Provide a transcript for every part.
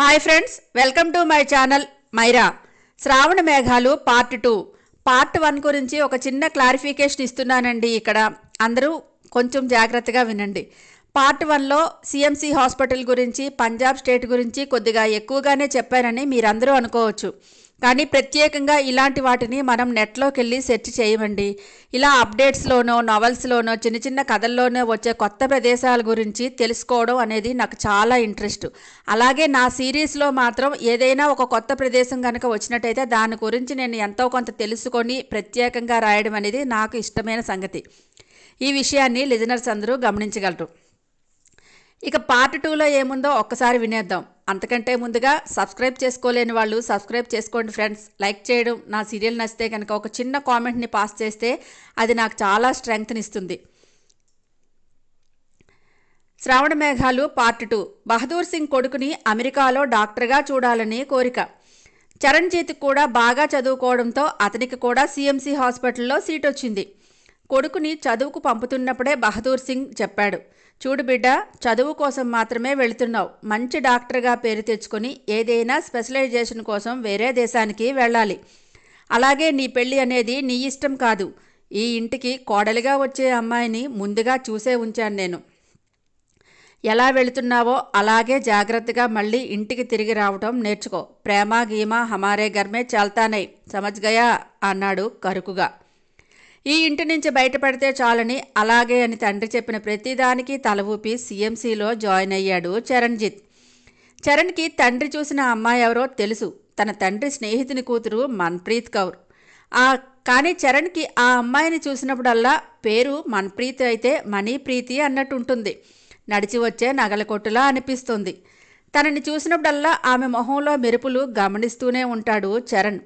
Hi friends welcome to my channel Myra శ్రావణ మేఘాలు part two part one గురించి ఒక చిన్న క్లారిఫికేషన్ ఇస్తున్నానండి ఇక్కడ. అందరూ కొంచెం జాగ్రత్తగా వినండి. పార్ట్ వన్లో సిఎంసి హాస్పిటల్ గురించి పంజాబ్ స్టేట్ గురించి కొద్దిగా ఎక్కువగానే చెప్పానని మీరందరూ అనుకోవచ్చు. కానీ ప్రత్యేకంగా ఇలాంటి వాటిని మనం నెట్లోకి వెళ్ళి సెర్చ్ చేయమండి. ఇలా అప్డేట్స్లోనో నవల్స్లోనో చిన్న చిన్న కథల్లోనో వచ్చే కొత్త ప్రదేశాల గురించి తెలుసుకోవడం అనేది నాకు చాలా ఇంట్రెస్ట్. అలాగే నా సిరీస్లో మాత్రం ఏదైనా ఒక కొత్త ప్రదేశం కనుక వచ్చినట్టయితే దాని గురించి నేను ఎంతో కొంత తెలుసుకొని ప్రత్యేకంగా రాయడం అనేది నాకు ఇష్టమైన సంగతి. ఈ విషయాన్ని లిజనర్స్ అందరూ గమనించగలరు. ఇక పార్ట్ టూలో ఏముందో ఒక్కసారి వినేద్దాం. అంతకంటే ముందుగా సబ్స్క్రైబ్ చేసుకోలేని వాళ్ళు సబ్స్క్రైబ్ చేసుకోండి ఫ్రెండ్స్. లైక్ చేయడం నా సీరియల్ నచ్చితే కనుక ఒక చిన్న కామెంట్ని పాస్ చేస్తే అది నాకు చాలా స్ట్రెంగ్త్నిస్తుంది శ్రావణ మేఘాలు పార్ట్ టూ. బహదూర్ సింగ్ కొడుకుని అమెరికాలో డాక్టర్గా చూడాలని కోరిక. చరణ్జీత్ కూడా బాగా చదువుకోవడంతో అతనికి కూడా సీఎంసీ హాస్పిటల్లో సీట్ వచ్చింది కొడుకుని చదువుకు పంపుతున్నప్పుడే బహదూర్ సింగ్ చెప్పాడు. చూడు బిడ్డ చదువు కోసం మాత్రమే వెళుతున్నావు. మంచి డాక్టర్గా పేరు తెచ్చుకొని ఏదైనా స్పెషలైజేషన్ కోసం వేరే దేశానికి వెళ్ళాలి. అలాగే నీ పెళ్ళి అనేది నీ ఇష్టం కాదు. ఈ ఇంటికి కోడలిగా వచ్చే అమ్మాయిని ముందుగా చూసే ఉంచాను నేను. ఎలా వెళుతున్నావో అలాగే జాగ్రత్తగా మళ్ళీ ఇంటికి తిరిగి రావటం నేర్చుకో. ప్రేమ గీమ హమారే గర్మే చల్తానై. సమజ్ గయా అన్నాడు కరుకుగా. ఈ ఇంటి నుంచి బయటపడితే చాలని అలాగే అని తండ్రి చెప్పిన ప్రతిదానికి తల ఊపి సీఎంసీలో జాయిన్ అయ్యాడు చరణ్జిత్. చరణ్కి తండ్రి చూసిన అమ్మాయి ఎవరో తెలుసు. తన తండ్రి స్నేహితుని కూతురు మన్ప్రీత్ కౌర్. ఆ కానీ చరణ్కి ఆ అమ్మాయిని చూసినప్పుడల్లా పేరు మన్ప్రీత్ అయితే మణిప్రీతి అన్నట్టు ఉంటుంది నడిచి వచ్చే నగల కొట్టులా అనిపిస్తుంది. తనని చూసినప్పుడల్లా ఆమె మొహంలో మెరుపులు గమనిస్తూనే ఉంటాడు చరణ్.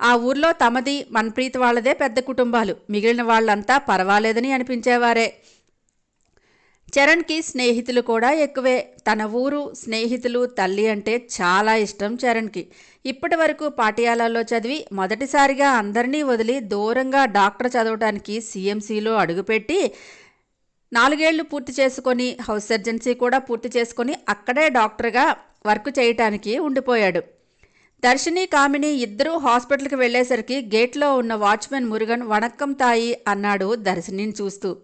ఆ ఊర్లో తమది మన్ప్రీత్ వాళ్ళదే పెద్ద కుటుంబాలు. మిగిలిన వాళ్ళంతా పర్వాలేదని అనిపించేవారే. చరణ్కి స్నేహితులు కూడా ఎక్కువే. తన ఊరు స్నేహితులు తల్లి అంటే చాలా ఇష్టం చరణ్కి. ఇప్పటి వరకు పాఠశాలలో చదివి మొదటిసారిగా అందరినీ వదిలి దూరంగా డాక్టర్ చదవడానికి సీఎంసీలో అడుగుపెట్టి నాలుగేళ్ళు పూర్తి చేసుకొని హౌస్ సర్జెన్సీ కూడా పూర్తి చేసుకొని అక్కడే డాక్టర్గా వర్క్ చేయటానికి ఉండిపోయాడు. దర్శిని కామిని ఇద్దరూ హాస్పిటల్కి వెళ్ళేసరికి గేట్లో ఉన్న వాచ్మెన్ మురుగన్ వణక్కం తాయి అన్నాడు దర్శినిని చూస్తూ.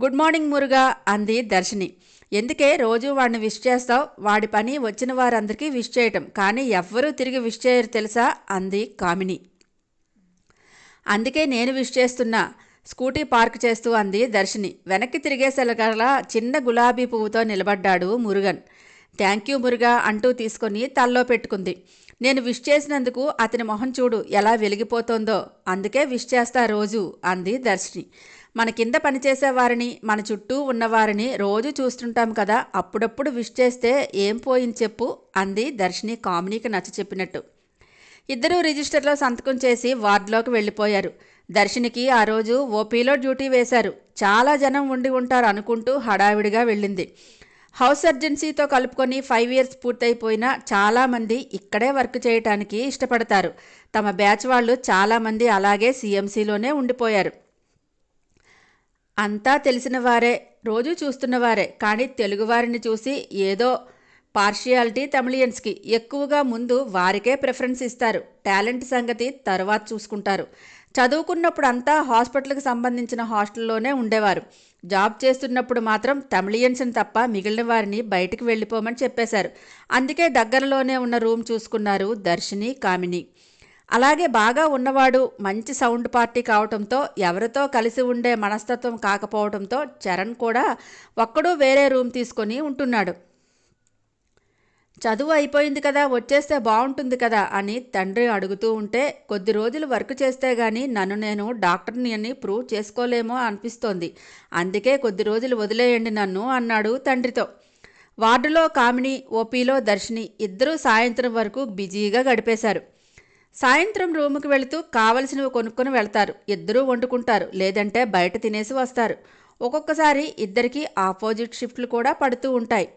గుడ్ మార్నింగ్ మురుగా అంది దర్శిని. ఎందుకే రోజు వాడిని విష్ చేస్తావు? వాడి పని వచ్చిన వారందరికీ విష్ చేయటం. కానీ ఎవ్వరూ తిరిగి విష్ చేయరు తెలుసా? అంది కామిని. అందుకే నేను విష్ చేస్తున్నా. స్కూటీ పార్క్ చేస్తూ అంది దర్శిని. వెనక్కి తిరిగేసలగల చిన్న గులాబీ పువ్వుతో నిలబడ్డాడు మురుగన్. థ్యాంక్ యూ మురుగా అంటూ తీసుకొని తల్లో పెట్టుకుంది. నేను విష్ చేసినందుకు అతని మొహం చూడు ఎలా వెలిగిపోతోందో. అందుకే విష్ చేస్తా రోజు అంది దర్శిని. మన కింద పనిచేసేవారిని మన చుట్టూ ఉన్నవారిని రోజు చూస్తుంటాం కదా అప్పుడప్పుడు విష్ చేస్తే ఏం పోయింది చెప్పు అంది దర్శిని కామినీకి నచ్చ చెప్పినట్టు. ఇద్దరూ రిజిస్టర్లో సంతకం చేసి వార్డులోకి వెళ్ళిపోయారు. దర్శినికి ఆ రోజు ఓపీలో డ్యూటీ వేశారు. చాలా జనం ఉండి ఉంటారు అనుకుంటూ హడావిడిగా వెళ్ళింది. హౌస్ సర్జెన్సీతో కలుపుకొని ఫైవ్ ఇయర్స్ పూర్తయిపోయినా చాలామంది ఇక్కడే వర్క్ చేయటానికి ఇష్టపడతారు. తమ బ్యాచ్ వాళ్ళు చాలామంది అలాగే సీఎంసీలోనే ఉండిపోయారు. అంతా తెలిసిన వారే రోజు చూస్తున్నవారే కానీ తెలుగువారిని చూసి ఏదో పార్షియాలిటీ తమిళియన్స్కి ఎక్కువగా ముందు వారికే ప్రిఫరెన్స్ ఇస్తారు. టాలెంట్ సంగతి తర్వాత చూసుకుంటారు. చదువుకున్నప్పుడు అంతా హాస్పిటల్కి సంబంధించిన హాస్టల్లోనే ఉండేవారు. జాబ్ చేస్తున్నప్పుడు మాత్రం తమిళియన్స్ని తప్ప మిగిలిన వారిని బయటికి వెళ్ళిపోమని చెప్పేశారు. అందుకే దగ్గరలోనే ఉన్న రూమ్ చూసుకున్నారు దర్శిని కామిని. అలాగే బాగా ఉన్నవాడు మంచి సౌండ్ పార్టీ కావటంతో ఎవరితో కలిసి ఉండే మనస్తత్వం కాకపోవడంతో చరణ్ కూడా ఒక్కడూ వేరే రూమ్ తీసుకొని ఉంటున్నాడు. చదువు అయిపోయింది కదా వచ్చేస్తే బాగుంటుంది కదా అని తండ్రి అడుగుతూ ఉంటే కొద్ది రోజులు వర్క్ చేస్తే గాని నన్ను నేను డాక్టర్ని అని ప్రూవ్ చేసుకోలేమో అనిపిస్తోంది. అందుకే కొద్ది రోజులు వదిలేయండి నన్ను అన్నాడు తండ్రితో. వార్డులో కామిని ఓపీలో దర్శిని ఇద్దరూ సాయంత్రం వరకు బిజీగా గడిపేశారు. సాయంత్రం రూముకి వెళుతూ కావలసినవి కొనుక్కొని వెళ్తారు. ఇద్దరూ వండుకుంటారు. లేదంటే బయట తినేసి వస్తారు. ఒక్కొక్కసారి ఇద్దరికి ఆపోజిట్ షిఫ్ట్లు కూడా పడుతూ ఉంటాయి.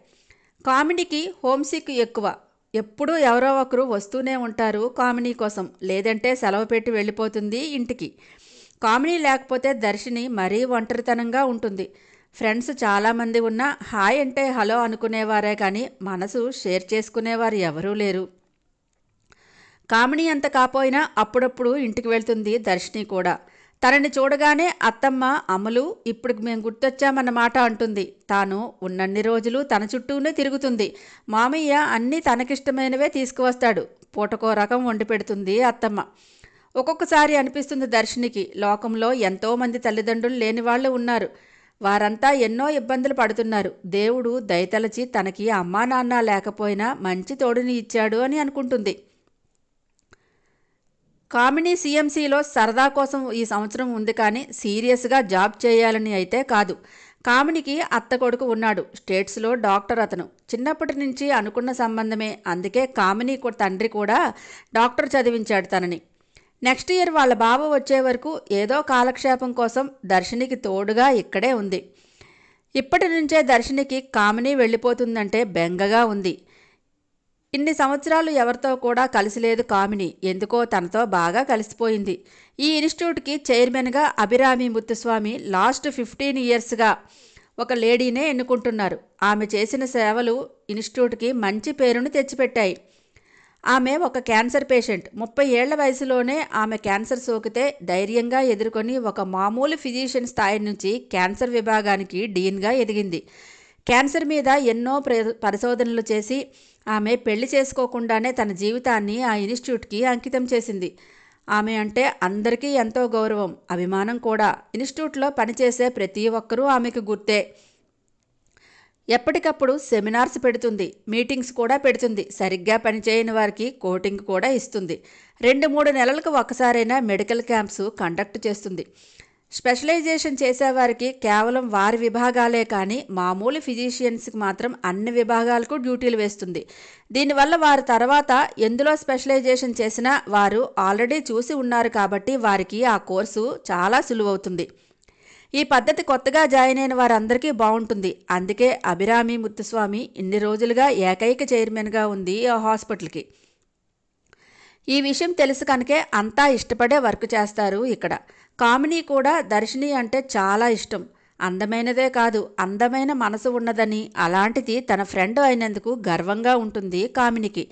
కామెడీకి హోమ్సిక్ ఎక్కువ. ఎప్పుడూ ఎవరో ఒకరు వస్తూనే ఉంటారు కామెడీ కోసం. లేదంటే సెలవు పెట్టి వెళ్ళిపోతుంది ఇంటికి. కామెడీ లేకపోతే దర్శిని మరీ ఒంటరితనంగా ఉంటుంది. ఫ్రెండ్స్ చాలామంది ఉన్నా హాయ్ అంటే హలో అనుకునేవారే కానీ మనసు షేర్ చేసుకునేవారు ఎవరూ లేరు. కామెడీ అంత కాపోయినా అప్పుడప్పుడు ఇంటికి వెళ్తుంది దర్శిని కూడా. తనని చూడగానే అత్తమ్మ అమలు ఇప్పుడు మేము గుర్తొచ్చామన్నమాట అంటుంది. తాను ఉన్నన్ని రోజులు తన చుట్టూనే తిరుగుతుంది. మామయ్య అన్నీ తనకిష్టమైనవే తీసుకువస్తాడు. పూటకో రకం వండి పెడుతుంది అత్తమ్మ. ఒక్కొక్కసారి అనిపిస్తుంది దర్శినికి. లోకంలో ఎంతోమంది తల్లిదండ్రులు లేని వాళ్ళు ఉన్నారు. వారంతా ఎన్నో ఇబ్బందులు పడుతున్నారు. దేవుడు దయతలచి తనకి అమ్మా నాన్న లేకపోయినా మంచి తోడుని ఇచ్చాడు అని అనుకుంటుంది. కామినీ సీఎంసీలో సరదా కోసం ఈ సంవత్సరం ఉంది కానీ సీరియస్గా జాబ్ చేయాలని అయితే కాదు. కామినికి అత్త కొడుకు ఉన్నాడు. స్టేట్స్లో డాక్టర్ అతను. చిన్నప్పటి నుంచి అనుకున్న సంబంధమే. అందుకే కామిని తండ్రి కూడా డాక్టర్ చదివించాడు తనని. నెక్స్ట్ ఇయర్ వాళ్ళ బావ వచ్చే వరకు ఏదో కాలక్షేపం కోసం దర్శనికి తోడుగా ఇక్కడే ఉంది. ఇప్పటి నుంచే దర్శనికి కామిని వెళ్ళిపోతుందంటే బెంగగా ఉంది. ఇన్ని సంవత్సరాలు ఎవరితో కూడా కలిసి లేదు కామిని. ఎందుకో తనతో బాగా కలిసిపోయింది. ఈ ఇన్స్టిట్యూట్కి చైర్మన్గా అభిరామి ముత్తుస్వామి లాస్ట్ ఫిఫ్టీన్ ఇయర్స్గా ఒక లేడీనే ఎన్నుకుంటున్నారు. ఆమె చేసిన సేవలు ఇన్స్టిట్యూట్కి మంచి పేరును తెచ్చిపెట్టాయి. ఆమె ఒక క్యాన్సర్ పేషెంట్. ముప్పై ఏళ్ళ వయసులోనే ఆమె క్యాన్సర్ సోకితే ధైర్యంగా ఎదుర్కొని ఒక మామూలు ఫిజిషియన్ స్థాయి నుంచి క్యాన్సర్ విభాగానికి డీన్గా ఎదిగింది. క్యాన్సర్ మీద ఎన్నో పరిశోధనలు చేసి ఆమె పెళ్ళి చేసుకోకుండానే తన జీవితాన్ని ఆ ఇన్స్టిట్యూట్కి అంకితం చేసింది. ఆమె అంటే అందరికీ ఎంతో గౌరవం అభిమానం కూడా. ఇన్స్టిట్యూట్లో పనిచేసే ప్రతి ఒక్కరూ ఆమెకు గుర్తే. ఎప్పటికప్పుడు సెమినార్స్ పెడుతుంది మీటింగ్స్ కూడా పెడుతుంది. సరిగ్గా పనిచేయని వారికి కోటింగ్ కూడా ఇస్తుంది. రెండు మూడు నెలలకు ఒకసారైనా మెడికల్ క్యాంప్స్ కండక్ట్ చేస్తుంది. స్పెషలైజేషన్ చేసేవారికి కేవలం వారి విభాగాలే కానీ మామూలు ఫిజిషియన్స్కి మాత్రం అన్ని విభాగాలకు డ్యూటీలు వేస్తుంది. దీనివల్ల వారు తర్వాత ఎందులో స్పెషలైజేషన్ చేసినా వారు ఆల్రెడీ చూసి ఉన్నారు కాబట్టి వారికి ఆ కోర్సు చాలా సులువవుతుంది. ఈ పద్ధతి కొత్తగా జాయిన్ అయిన వారందరికీ బాగుంటుంది. అందుకే అభిరామి ముత్తుస్వామి ఇన్ని రోజులుగా ఏకైక చైర్మన్గా ఉంది ఆ హాస్పిటల్కి. ఈ విషయం తెలుసు కనుకే అంతా ఇష్టపడే వర్క్ చేస్తారు ఇక్కడ. కామిని కూడా దర్శిని అంటే చాలా ఇష్టం. అందమైనదే కాదు అందమైన మనసు ఉన్నదని అలాంటిది తన ఫ్రెండ్ అయినందుకు గర్వంగా ఉంటుంది కామినికి.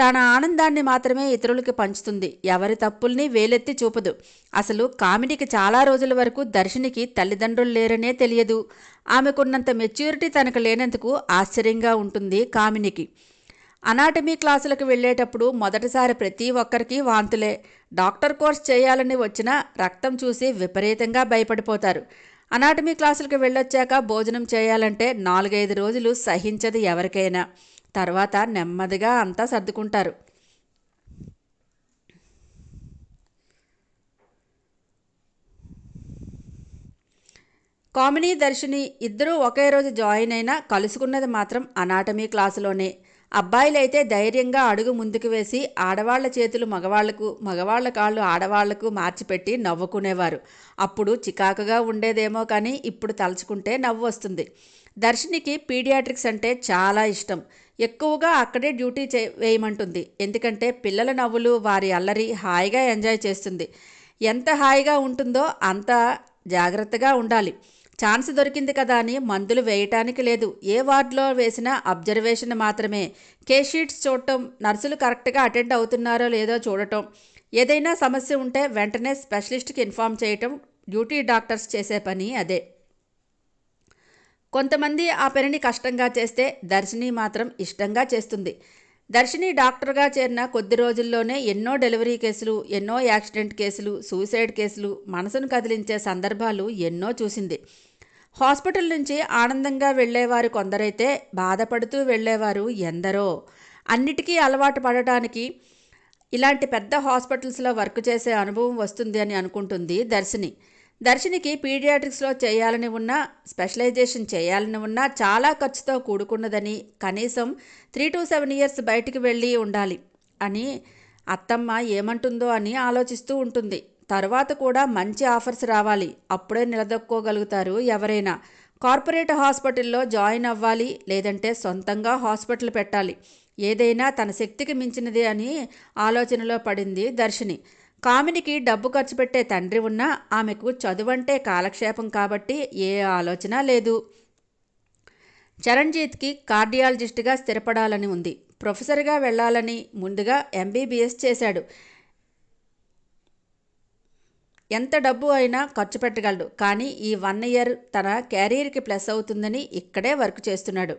తన ఆనందాన్ని మాత్రమే ఇతరులకి పంచుతుంది ఎవరి తప్పుల్ని వేలెత్తి చూపదు. అసలు కామినికి చాలా రోజుల వరకు దర్శినికి తల్లిదండ్రులు లేరనే తెలియదు. ఆమెకున్నంత మెచ్యూరిటీ తనకు లేనందుకు ఆశ్చర్యంగా ఉంటుంది కామినికి. అనాటమీ క్లాసులకు వెళ్ళేటప్పుడు మొదటిసారి ప్రతి ఒక్కరికి వాంతులే. డాక్టర్ కోర్స్ చేయాలని వచ్చినా రక్తం చూసి విపరీతంగా భయపడిపోతారు. అనాటమీ క్లాసులకు వెళ్ళొచ్చాక భోజనం చేయాలంటే నాలుగైదు రోజులు సహించదు ఎవరికైనా. తర్వాత నెమ్మదిగా అంతా సర్దుకుంటారు. కామినీ దర్శిని ఇద్దరూ ఒకే రోజు జాయిన్ అయినా కలుసుకున్నది మాత్రం అనాటమీ క్లాసులోనే. అబ్బాయిలైతే ధైర్యంగా అడుగు ముందుకు వేసి ఆడవాళ్ళ చేతులు మగవాళ్ళకు మగవాళ్ళ కాళ్ళు ఆడవాళ్ళకు మార్చిపెట్టి నవ్వుకునేవారు. అప్పుడు చికాకుగా ఉండేదేమో కానీ ఇప్పుడు తలుచుకుంటే నవ్వు వస్తుంది. దర్శినికి పీడియాట్రిక్స్ అంటే చాలా ఇష్టం. ఎక్కువగా అక్కడే డ్యూటీ చే వేయమంటుంది. ఎందుకంటే పిల్లల నవ్వులు వారి అల్లరి హాయిగా ఎంజాయ్ చేస్తుంది. ఎంత హాయిగా ఉంటుందో అంత జాగ్రత్తగా ఉండాలి. ఛాన్స్ దొరికింది కదా అని మందులు వేయటానికి లేదు. ఏ వార్డులో వేసినా అబ్జర్వేషన్ మాత్రమే. కే షీట్స్ చూడటం నర్సులు కరెక్ట్గా అటెండ్ అవుతున్నారో లేదో చూడటం. ఏదైనా సమస్య ఉంటే వెంటనే స్పెషలిస్ట్కి ఇన్ఫామ్ చేయటం డ్యూటీ డాక్టర్స్ చేసే పని అదే. కొంతమంది ఆ పనిని కష్టంగా చేస్తే దర్శిని మాత్రం ఇష్టంగా చేస్తుంది. దర్శిని డాక్టర్గా చేరిన కొద్ది రోజుల్లోనే ఎన్నో డెలివరీ కేసులు ఎన్నో యాక్సిడెంట్ కేసులు సూసైడ్ కేసులు మనసును కదిలించే సందర్భాలు ఎన్నో చూసింది. హాస్పిటల్ నుంచి ఆనందంగా వెళ్ళేవారు కొందరైతే బాధపడుతూ వెళ్ళేవారు ఎందరో. అన్నిటికీ అలవాటు పడటానికి ఇలాంటి పెద్ద హాస్పిటల్స్లో వర్క్ చేసే అనుభవం వస్తుంది అని అనుకుంటుంది దర్శిని. దర్శినికి పీడియాట్రిక్స్లో చేయాలని ఉన్నా స్పెషలైజేషన్ చేయాలని ఉన్నా చాలా ఖర్చుతో కూడుకున్నదని కనీసం త్రీ టు సెవెన్ ఇయర్స్ బయటికి వెళ్ళి ఉండాలి అని అత్తమ్మ ఏమంటుందో అని ఆలోచిస్తూ ఉంటుంది. తర్వాత కూడా మంచి ఆఫర్స్ రావాలి. అప్పుడే నిలదొక్కోగలుగుతారు ఎవరైనా. కార్పొరేట్ హాస్పిటల్లో జాయిన్ అవ్వాలి లేదంటే సొంతంగా హాస్పిటల్ పెట్టాలి. ఏదైనా తన శక్తికి మించినది అని ఆలోచనలో పడింది దర్శిని. కామినికి డబ్బు ఖర్చు పెట్టే తండ్రి ఉన్నా ఆమెకు చదువంటే కాలక్షేపం కాబట్టి ఏ ఆలోచన లేదు. చరణ్జీత్కి కార్డియాలజిస్ట్గా స్థిరపడాలని ఉంది. ప్రొఫెసర్గా వెళ్ళాలని ముందుగా ఎంబీబీఎస్ చేశాడు. ఎంత డబ్బు అయినా ఖర్చు పెట్టగలడు. కానీ ఈ వన్ ఇయర్ తన క్యారియర్కి ప్లస్ అవుతుందని ఇక్కడే వర్క్ చేస్తున్నాడు.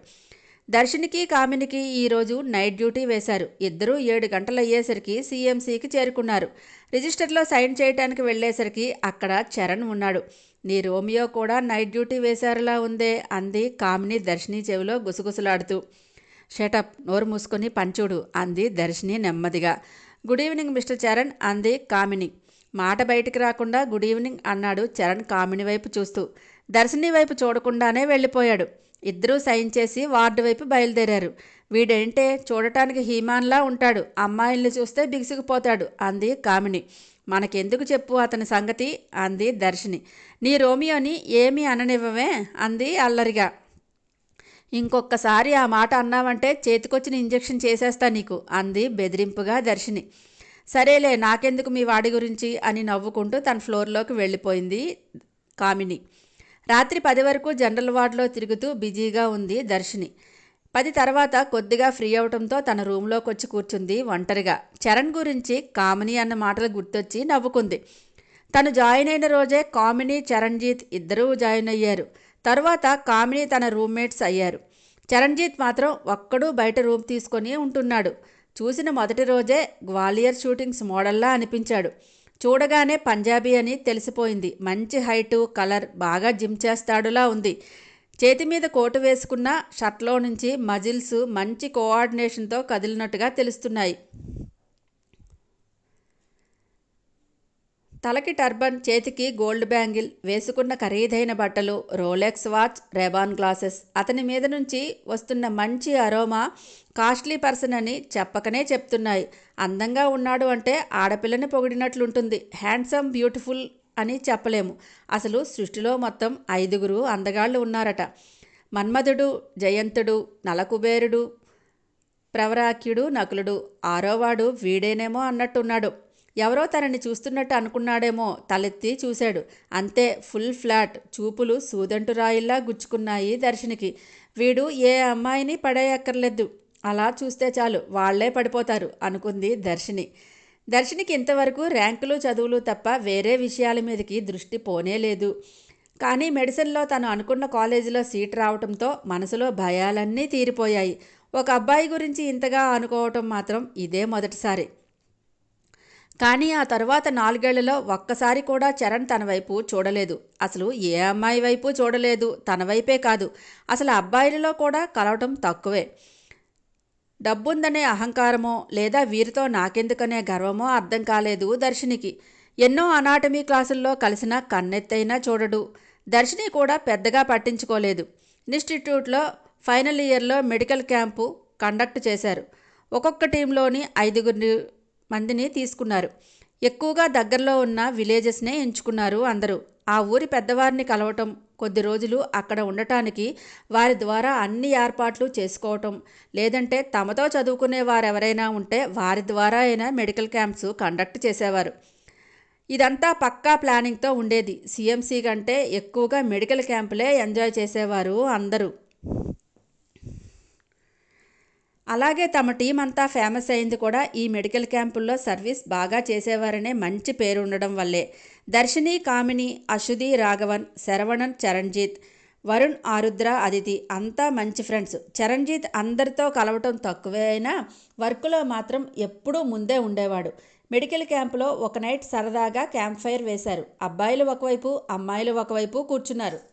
దర్శనికి కామినికి ఈరోజు నైట్ డ్యూటీ వేశారు. ఇద్దరూ ఏడు గంటలు అయ్యేసరికి సీఎంసీకి చేరుకున్నారు. రిజిస్టర్లో సైన్ చేయడానికి వెళ్ళేసరికి అక్కడ చరణ్ ఉన్నాడు. నీ రోమియో కూడా నైట్ డ్యూటీ వేశారులా ఉందే అంది కామిని దర్శిని చెవిలో గుసగుసలాడుతూ. షటప్ నోరు మూసుకొని పంచుడు అంది దర్శిని నెమ్మదిగా. గుడ్ ఈవినింగ్ మిస్టర్ చరణ్ అంది కామిని. మాట బయటికి రాకుండా గుడ్ ఈవినింగ్ అన్నాడు చరణ్ కామిని వైపు చూస్తూ. దర్శిని వైపు చూడకుండానే వెళ్ళిపోయాడు. ఇద్దరూ సైన్ చేసి వార్డు వైపు బయలుదేరారు. వీడేంటే చూడటానికి హీమాన్లా ఉంటాడు. అమ్మాయిల్ని చూస్తే బిగుసుకుపోతాడు అంది కామిని. మనకెందుకు చెప్పు అతని సంగతి? అంది దర్శిని. నీ రోమియోని ఏమీ అననివ్వమే అంది అల్లరిగా. ఇంకొక్కసారి ఆ మాట అన్నావంటే చేతికొచ్చిన ఇంజెక్షన్ చేసేస్తా నీకు అంది బెదిరింపుగా దర్శిని. సరేలే నాకెందుకు మీ వాడి గురించి అని నవ్వుకుంటూ తన ఫ్లోర్లోకి వెళ్ళిపోయింది కామిని. రాత్రి పది వరకు జనరల్ వార్డులో తిరుగుతూ బిజీగా ఉంది దర్శిని. పది తర్వాత కొద్దిగా ఫ్రీ అవటంతో తన రూమ్లోకి వచ్చి కూర్చుంది ఒంటరిగా. చరణ్ గురించి కామిని అన్న మాటలు గుర్తొచ్చి నవ్వుకుంది. తను జాయిన్ అయిన రోజే కామిని చరణ్జీత్ ఇద్దరూ జాయిన్ అయ్యారు. తర్వాత కామిని తన రూమ్మేట్స్ అయ్యారు. చరణ్జీత్ మాత్రం ఒక్కడూ బయట రూమ్ తీసుకొని ఉంటున్నాడు. చూసిన మొదటి రోజే గ్వాలియర్ షూటింగ్స్ మోడల్లా అనిపించాడు. చూడగానే పంజాబీ అని తెలిసిపోయింది. మంచి హైటు కలర్ బాగా జిమ్ చేస్తాడులా ఉంది. చేతి మీద కోటు వేసుకున్న షర్ట్లో నుంచి మజిల్స్ మంచి కోఆర్డినేషన్తో కదిలినట్టుగా తెలుస్తున్నాయి. తలకి టర్బన్ చేతికి గోల్డ్ బ్యాంగిల్ వేసుకున్న ఖరీదైన బట్టలు రోలెక్స్ వాచ్ రెబాన్ గ్లాసెస్. అతని మీద నుంచి వస్తున్న మంచి అరోమా కాస్ట్లీ పర్సన్ అని చెప్పకనే చెప్తున్నాయి. అందంగా ఉన్నాడు అంటే ఆడపిల్లని పొగిడినట్లుంటుంది. హ్యాండ్సమ్ బ్యూటిఫుల్ అని చెప్పలేము. అసలు సృష్టిలో మొత్తం ఐదుగురు అందగాళ్ళు ఉన్నారట. మన్మధుడు జయంతుడు నలకుబేరుడు ప్రవరాక్యుడు నకులుడు. ఆరోవాడు వీడేనేమో అన్నట్టున్నాడు. ఎవరో తనని చూస్తున్నట్టు అనుకున్నాడేమో తలెత్తి చూశాడు. అంతే ఫుల్ ఫ్లాట్. చూపులు సూదంటు రాయిల్లా గుచ్చుకున్నాయి దర్శనికి. వీడు ఏ అమ్మాయిని పడేయక్కర్లేదు. అలా చూస్తే చాలు వాళ్ళే పడిపోతారు అనుకుంది దర్శిని. దర్శినికి ఇంతవరకు ర్యాంకులు చదువులు తప్ప వేరే విషయాల మీదకి దృష్టి పోనే లేదు. కానీ మెడిసిన్లో తను అనుకున్న కాలేజీలో సీట్ రావడంతో మనసులో భయాలన్నీ తీరిపోయాయి. ఒక అబ్బాయి గురించి ఇంతగా అనుకోవటం మాత్రం ఇదే మొదటిసారి. కానీ ఆ తర్వాత నాలుగేళ్ళలో ఒక్కసారి కూడా చరణ్ తన వైపు చూడలేదు. అసలు ఏ అమ్మాయి వైపు చూడలేదు? తన వైపే కాదు. అసలు అబ్బాయిలలో కూడా కలవటం తక్కువే. డబ్బుందనే అహంకారమో లేదా వీరితో నాకెందుకనే గర్వమో అర్థం కాలేదు దర్శినికి. ఎన్నో అనాటమీ క్లాసుల్లో కలిసిన కన్నెత్తైనా చూడడు. దర్శిని కూడా పెద్దగా పట్టించుకోలేదు. ఇన్స్టిట్యూట్లో ఫైనల్ ఇయర్లో మెడికల్ క్యాంపు కండక్ట్ చేశారు. ఒక్కొక్క టీంలోని ఐదుగురు మందిని తీసుకున్నారు. ఎక్కువగా దగ్గరలో ఉన్న విలేజెస్నే ఎంచుకున్నారు అందరూ. ఆ ఊరి పెద్దవారిని కలవటం కొద్ది రోజులు అక్కడ ఉండటానికి వారి ద్వారా అన్ని ఏర్పాట్లు చేసుకోవటం లేదంటే తమతో చదువుకునే వారెవరైనా ఉంటే వారి ద్వారా అయినా మెడికల్ క్యాంప్స్ కండక్ట్ చేసేవారు. ఇదంతా పక్కా ప్లానింగ్తో ఉండేది. సిఎంసి కంటే ఎక్కువగా మెడికల్ క్యాంపులే ఎంజాయ్ చేసేవారు అందరూ. అలాగే తమ టీం అంతా ఫేమస్ అయింది కూడా ఈ మెడికల్ క్యాంపుల్లో సర్వీస్ బాగా చేసేవారనే మంచి పేరు ఉండడం వల్లే. దర్శిని కామిని అశ్వతి రాఘవన్ శరవణన్ చరణ్జీత్ వరుణ్ ఆరుద్ర అదితి అంతా మంచి ఫ్రెండ్స్ చరణ్జీత్ అందరితో కలవటం తక్కువే అయినా వర్క్లో మాత్రం ఎప్పుడూ ముందే ఉండేవాడు. మెడికల్ క్యాంపులో ఒక నైట్ సరదాగా క్యాంప్ ఫైర్ వేశారు. అబ్బాయిలు ఒకవైపు అమ్మాయిలు ఒకవైపు కూర్చున్నారు.